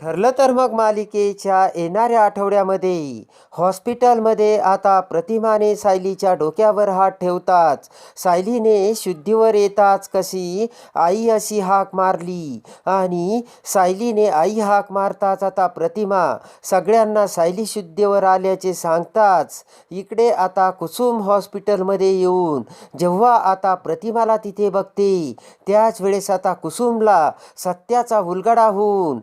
ठरलं तर मग मालिकेच्या येणाऱ्या आठवड्यामध्ये हॉस्पिटलमध्ये आता प्रतिमाने सायलीच्या डोक्यावर हात ठेवताच सायलीने शुद्धीवर येताच कशी आई अशी हाक मारली. आणि सायलीने आई हाक मारताच आता प्रतिमा सगळ्यांना सायली शुद्धीवर आल्याचे सांगताच इकडे आता कुसुम हॉस्पिटलमध्ये येऊन जेव्हा आता प्रतिमाला तिथे बघते त्याच वेळेस आता कुसुमला सत्याचा उलगडा होऊन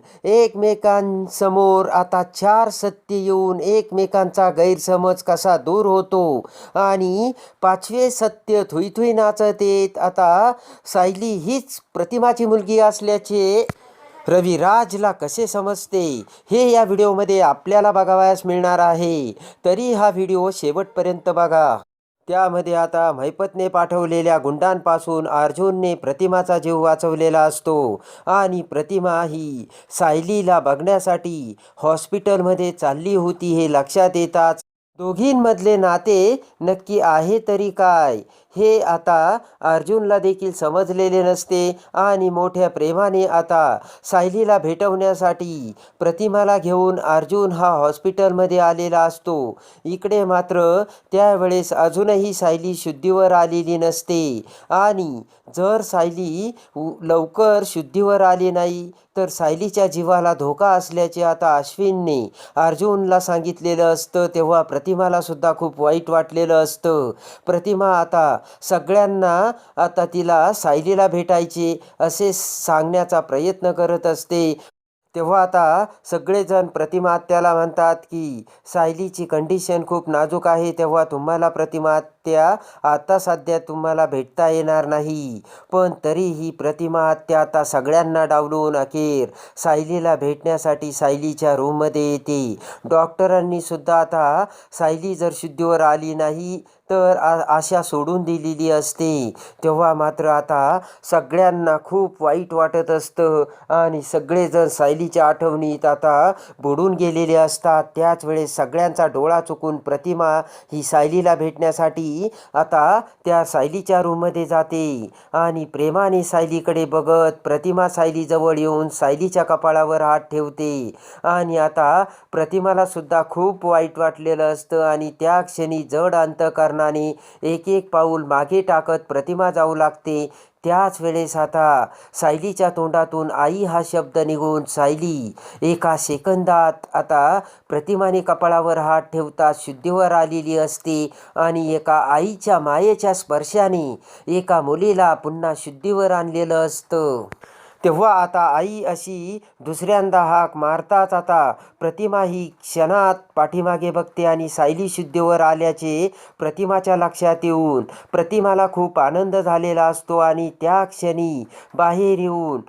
एकमेकांसमोर आता चार सत्य येऊन एकमेकांचा गैरसमज कसा दूर होतो? आणि पाचवे सत्य थुई थुई नाचत येत आता सायली हीच प्रतिमाची मुलगी असल्याचे रविराजला कसे समजते? हे या व्हिडिओमध्ये आपल्याला बघावयास मिळणार आहे. तरी हा व्हिडिओ शेवटपर्यंत बघा. त्यामध्ये आता मैपतने पाठवलेल्या गुंडांपासून अर्जुनने प्रतिमाचा जीव वाचवलेला असतो. आणि प्रतिमा ही सायलीला बघण्यासाठी हॉस्पिटलमध्ये चालली होती हे लक्षात येताच दोघींमधले नाते नक्की आहे तरी काय? हे आता अर्जुनला देखील समजलेले नसते आणि मोठ्या प्रेमाने आता सायलीला भेटवण्यासाठी प्रतिमाला घेऊन अर्जुन हा हॉस्पिटलमध्ये आलेला असतो. इकडे मात्र त्यावेळेस अजूनही सायली शुद्धीवर आलेली नसते आणि जर सायली लवकर शुद्धीवर आली नाही तर सायलीच्या जीवाला धोका असल्याचे आता अश्विनने अर्जुनला सांगितलेलं असतं. तेव्हा प्रतिमाला सुद्धा खूप वाईट वाटलेलं असतं. प्रतिमा आता सगळ्यांना आता तिला सायलीला भेटायचे असे सांगण्याचा प्रयत्न करत असते. तेव्हा आता सगळेजण प्रतिमा आत्याला म्हणतात की सायलीची कंडिशन खूप नाजूक आहे तेव्हा तुम्हाला प्रतिमा त्या आता सध्या तुम्हाला भेटता येणार नाही. पण तरीही प्रतिमा त्या आता सगळ्यांना डावलून अखेर सायलीला भेटण्यासाठी सायलीच्या रूममध्ये येते. डॉक्टरांनी सुद्धा आता सायली जर शुद्धीवर आली नाही तर आशा सोडून दिलेली असते. तेव्हा मात्र आता सगळ्यांना खूप वाईट वाटत असतं आणि सगळेजण सायलीच्या आठवणीत आता बुडून गेलेले असतात. त्याच वेळेस सगळ्यांचा डोळा चुकून प्रतिमा ही सायलीला भेटण्यासाठी आता त्या सायलीच्या रूममध्ये जाते. आणि प्रेमाने सायलीकडे बघत प्रतिमा सायलीजवळ येऊन सायलीच्या कपाळावर हात ठेवते. आणि आता प्रतिमाला सुद्धा खूप वाईट वाटलेलं असतं आणि त्या क्षणी जड अंतकरणाने एक एक पाऊल मागे टाकत प्रतिमा जाऊ लागते. त्याच वेळेस आता सायलीच्या तोंडातून आई हा शब्द निघून सायली एका सेकंदात आता प्रतिमाने कपाळावर हात ठेवता शुद्धीवर आलेली असते आणि एका आईच्या मायेच्या स्पर्शाने एका मुलीला पुन्हा शुद्धीवर आणलेलं असतं. तेव्हा आता आई अशी दुसऱ्यांदा हाक मारताच आता. प्रतिमा ही क्षणात पाठीमागे बघते आणि सायली शुद्धीवर आल्याचे प्रतिमाच्या लक्षात येऊन प्रतिमाला खूप आनंद झालेला असतो आणि त्या क्षणी बाहेर येऊन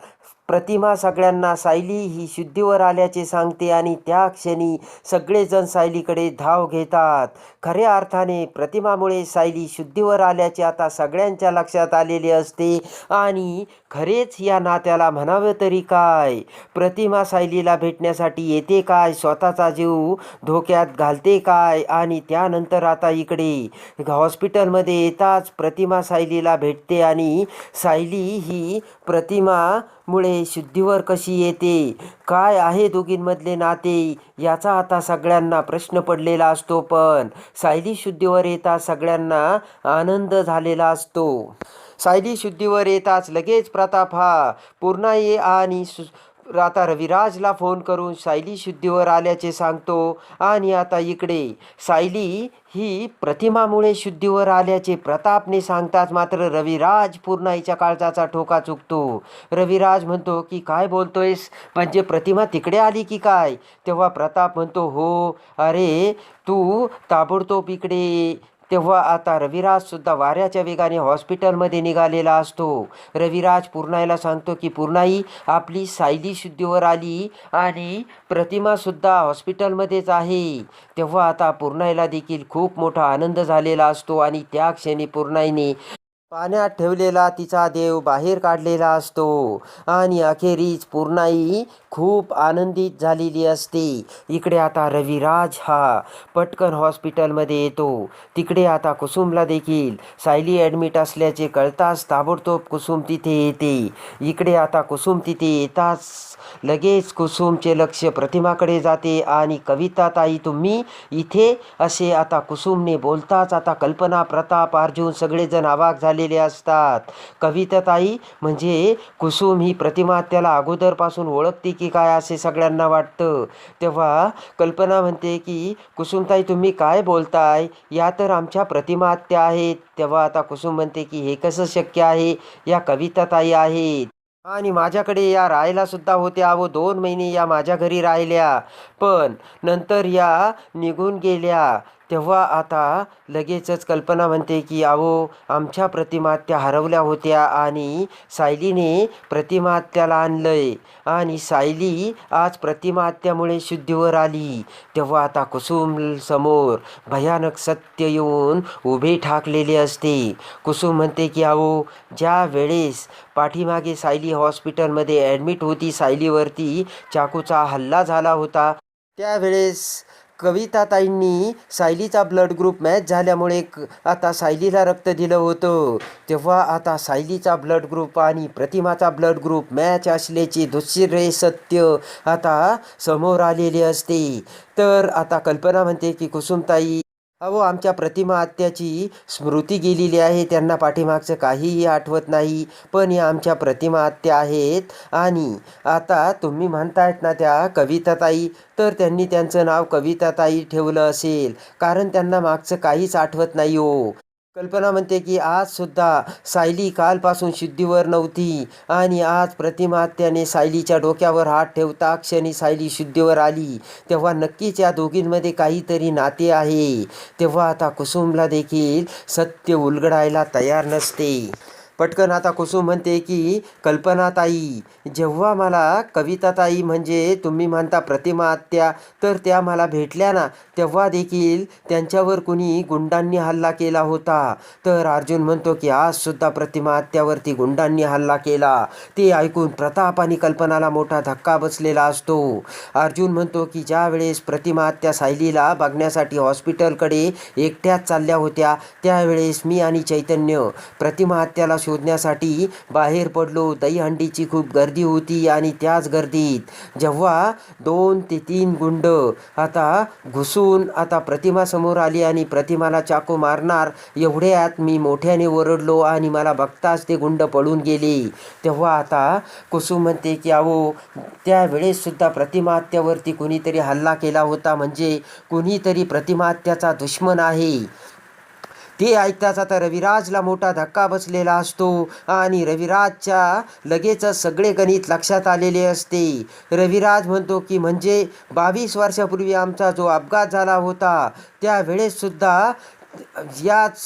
प्रतिमा सगळ्यांना सायली ही शुद्धीवर आल्याचे सांगते आणि त्या क्षणी सगळेजण सायलीकडे धाव घेतात. खऱ्या अर्थाने प्रतिमामुळे सायली शुद्धीवर आल्याचे आता सगळ्यांच्या लक्षात आलेले असते आणि खरेच या नात्याला म्हणावं तरी काय? प्रतिमा सायलीला भेटण्यासाठी येते काय? स्वतःचा जीव धोक्यात घालते काय? आणि त्यानंतर आता इकडे हॉस्पिटलमध्ये येताच प्रतिमा सायलीला भेटते आणि सायली ही प्रतिमा मुळे शुद्धीवर कशी येते? काय आहे दोघींमधले नाते? याचा आता सगळ्यांना प्रश्न पडलेला असतो पण सायली शुद्धीवर येता सगळ्यांना आनंद झालेला असतो. सायली शुद्धीवर येताच लगेच प्रताप हा पूर्णाई आणि सु आता रविराजला फोन करून सायली शुद्धीवर आल्याचे सांगतो आणि आता इकडे. सायली ही प्रतिमामुळे शुद्धीवर आल्याचे प्रतापने सांगताच मात्र रविराज पूर्ण हिच्या काळजाचा ठोका चुकतो. रविराज म्हणतो की काय बोलतोयस? म्हणजे प्रतिमा तिकडे आली की काय? तेव्हा प्रताप म्हणतो हो. अरे तू ताबडतोब इकडे तेव्हा आता रविराज सुद्धा वाऱ्याच्या वेगाने हॉस्पिटलमध्ये निघालेला असतो. रविराज पूर्णाईला सांगतो की पूर्णाई आपली सायली शुद्धीवर आली आणि प्रतिमा सुद्धा हॉस्पिटलमध्येच आहे. तेव्हा आता पूर्णाईला देखील खूप मोठा आनंद झालेला असतो आणि त्या क्षणी पूर्णाईने पाण्यात ठेवलेला तिचा देव बाहेर काढलेला असतो. आणि अखेरीस पूर्णाई खूप आनंदित झालेली असते. इकडे आता रविराज हा पटकन हॉस्पिटलमध्ये येतो. तिकडे आता कुसुमला देखील सायली ॲडमिट असल्याचे कळताच ताबडतोब कुसुम तिथे येते. इकडे आता कुसुम तिथे येताच लगेच कुसुमचे लक्ष प्रतिमाकडे जाते आणि कविता ताई तुम्ही इथे? असे आता कुसुमने बोलताच आता कल्पना प्रताप अर्जुन सगळेजण अवाक झालेले असतात. कविताताई म्हणजे कुसुम ही प्रतिमा त्याला अगोदरपासून ओळखते की काय असे सगळ्यांना वाटतं. तेव्हा कल्पना म्हणते की कुसुमताई तुम्ही काय बोलताय? या तर आमच्या प्रतिमा आत्या आहेत. तेव्हा आता कुसुम म्हणते की हे कसं शक्य आहे? या कविताताई आहेत. आणि माझ्याकडे या राहायला सुद्धा होत्या व दोन महिने या माझ्या घरी राहिल्या. पण नंतर या निघून गेल्या. तेव्हा आता लगेचच कल्पना म्हणते की अहो आमच्या प्रतिमा त्या हरवल्या होत्या आणि सायलीने प्रतिमा त्याला आणलंय. आणि सायली आज प्रतिमात्यामुळे शुद्धीवर आली. तेव्हा आता कुसुम समोर भयानक सत्य येऊन उभे ठाकलेले असते. कुसुम म्हणते की अहो ज्या वेळेस पाठीमागे सायली हॉस्पिटलमध्ये ॲडमिट होती सायलीवरती चाकूचा हल्ला झाला होता त्यावेळेस कविताताईंनी सायलीचा ब्लड ग्रुप मॅच झाल्यामुळे क आता सायलीला रक्त दिलं होतं. तेव्हा आता सायलीचा ब्लड ग्रुप आणि प्रतिमाचा ब्लड ग्रुप मॅच असल्याचे दुसरे सत्य आता समोर आलेले असते. तर आता कल्पना म्हणते की कुसुमताई अहो आमच्या प्रतिमा आत्याची स्मृती गेलेली आहे. त्यांना पाठीमागचं काहीही आठवत नाही. पण या आमच्या प्रतिमा आत्या आहेत. आणि आता तुम्ही म्हणतायत ना त्या कविताताई तर त्यांनी त्यांचं नाव कविताताई ठेवलं असेल. कारण त्यांना मागचं काहीच आठवत नाही हो. कल्पना म्हणते की आज सुद्धा सायली कालपासून शुद्धीवर नव्हती आणि आज प्रतिमात्याने सायलीच्या डोक्यावर हात ठेवता क्षणी सायली शुद्धीवर आली. तेव्हा नक्कीच या दोघींमध्ये काहीतरी नाते आहे. तेव्हा आता कुसुमला देखील सत्य उलगडायला तयार नसते. पटकन आता कुसुम म्हणते की कल्पनाताई जेव्हा मला कविताताई म्हणजे तुम्ही म्हणता प्रतिमा आत्या तर त्या मला भेटल्या ना तेव्हा देखील त्यांच्यावर कुणी गुंडांनी हल्ला केला होता. तर अर्जुन म्हणतो की आज सुद्धा प्रतिमा आत्यावरती गुंडांनी हल्ला केला. ते ऐकून प्रताप आणि कल्पनाला मोठा धक्का बसलेला असतो. अर्जुन म्हणतो की ज्यावेळेस प्रतिमा आत्या सायलीला बघण्यासाठी हॉस्पिटलकडे एकट्याच चालल्या होत्या त्यावेळेस मी आणि चैतन्य प्रतिमा आत्याला शोधण्यासाठी बाहेर पडलो. दहीहंडीची खूप गर्दी होती आणि त्याच गर्दीत जेव्हा दोन ते तीन गुंड आता घुसून आता प्रतिमा समोर आली आणि प्रतिमाला चाकू मारणार एवढ्यात मी मोठ्याने ओरडलो आणि मला बघताच ते गुंड पळून गेले. तेव्हा आता कुसुम म्हणते की अहो त्यावेळेससुद्धा प्रतिमाहत्यावरती प्रतिमात्यावरती कुणीतरी हल्ला केला होता. म्हणजे कुणीतरी प्रतिमात्याचा दुश्मन आहे. ते ऐकताच आता रविराजला मोठा धक्का बसलेला असतो आणि रविराजच्या लगेचच सगळे गणित लक्षात आलेले असते. रविराज म्हणतो की म्हणजे बावीस वर्षापूर्वी आमचा जो अपघात झाला होता त्यावेळेससुद्धा याच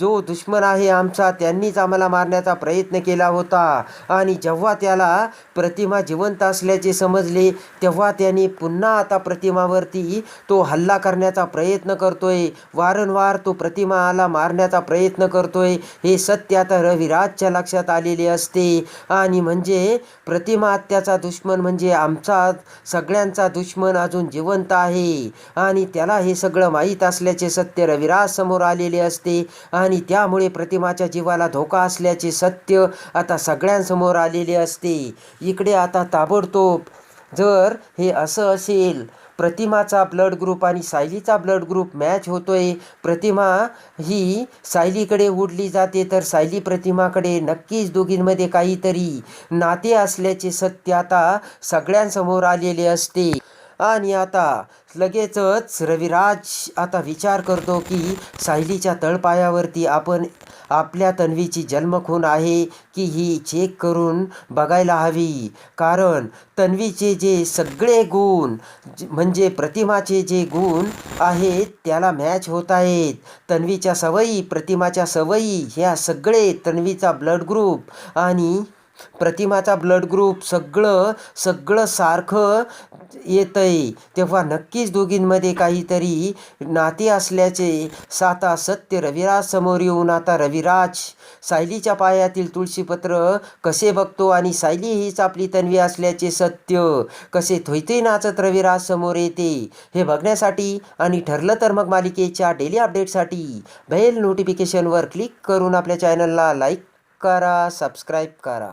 जो दुश्मन आहे आमचा त्यांनीच आम्हाला मारण्याचा प्रयत्न केला होता. आणि जेव्हा त्याला प्रतिमा जिवंत असल्याचे समजले तेव्हा त्यांनी पुन्हा आता प्रतिमावरती तो हल्ला करण्याचा प्रयत्न करतोय. वारंवार तो प्रतिमाला मारण्याचा प्रयत्न करतोय. हे सत्य आता रविराजच्या लक्षात आलेले असते. आणि म्हणजे प्रतिमा हत्याचा दुश्मन म्हणजे आमचा सगळ्यांचा दुश्मन अजून जिवंत आहे. आणि त्याला हे सगळं माहीत असल्याचे सत्य रविराज समोर आलेले असते. आणि आणि त्यामुळे प्रतिमाच्या जीवाला धोका असल्याचे सत्य आता सगळ्यांसमोर आलेले असते. इकडे आता ताबडतोब जर हे असं असेल प्रतिमाचा ब्लड ग्रुप आणि सायलीचा ब्लड ग्रुप मॅच होतोय प्रतिमा ही सायलीकडे उडली जाते तर सायली प्रतिमाकडे नक्कीच दोघींमध्ये काहीतरी नाते असल्याचे सत्य आता सगळ्यांसमोर आलेले असते. आणि आता लगेचच रविराज आता विचार करतो की सायलीच्या तळपायावरती आपण आपल्या तन्वीची जन्मखून आहे की ही चेक करून बघायला हवी. कारण तन्वीचे जे सगळे गुण म्हणजे प्रतिमाचे जे गुण आहेत त्याला मॅच होत आहेत. तन्वीच्या सवयी प्रतिमाच्या सवयी ह्या सगळे तन्वीचा ब्लड ग्रुप आणि प्रतिमाचा ब्लड ग्रुप सगळं सगळं सारखं येतं आहे तेव्हा नक्कीच दोघींमध्ये काहीतरी नाते असल्याचे साता सत्य रविराज समोर येऊन आता रविराज सायलीच्या पायातील तुळशीपत्र कसे बघतो आणि सायली हीच आपली तन्वी असल्याचे सत्य कसे थोयते नाचत रविराज समोर येते हे बघण्यासाठी आणि ठरलं तर मग मालिकेच्या डेली अपडेटसाठी बेल नोटिफिकेशनवर क्लिक करून आपल्या चॅनलला लाईक करा सबस्क्राईब करा.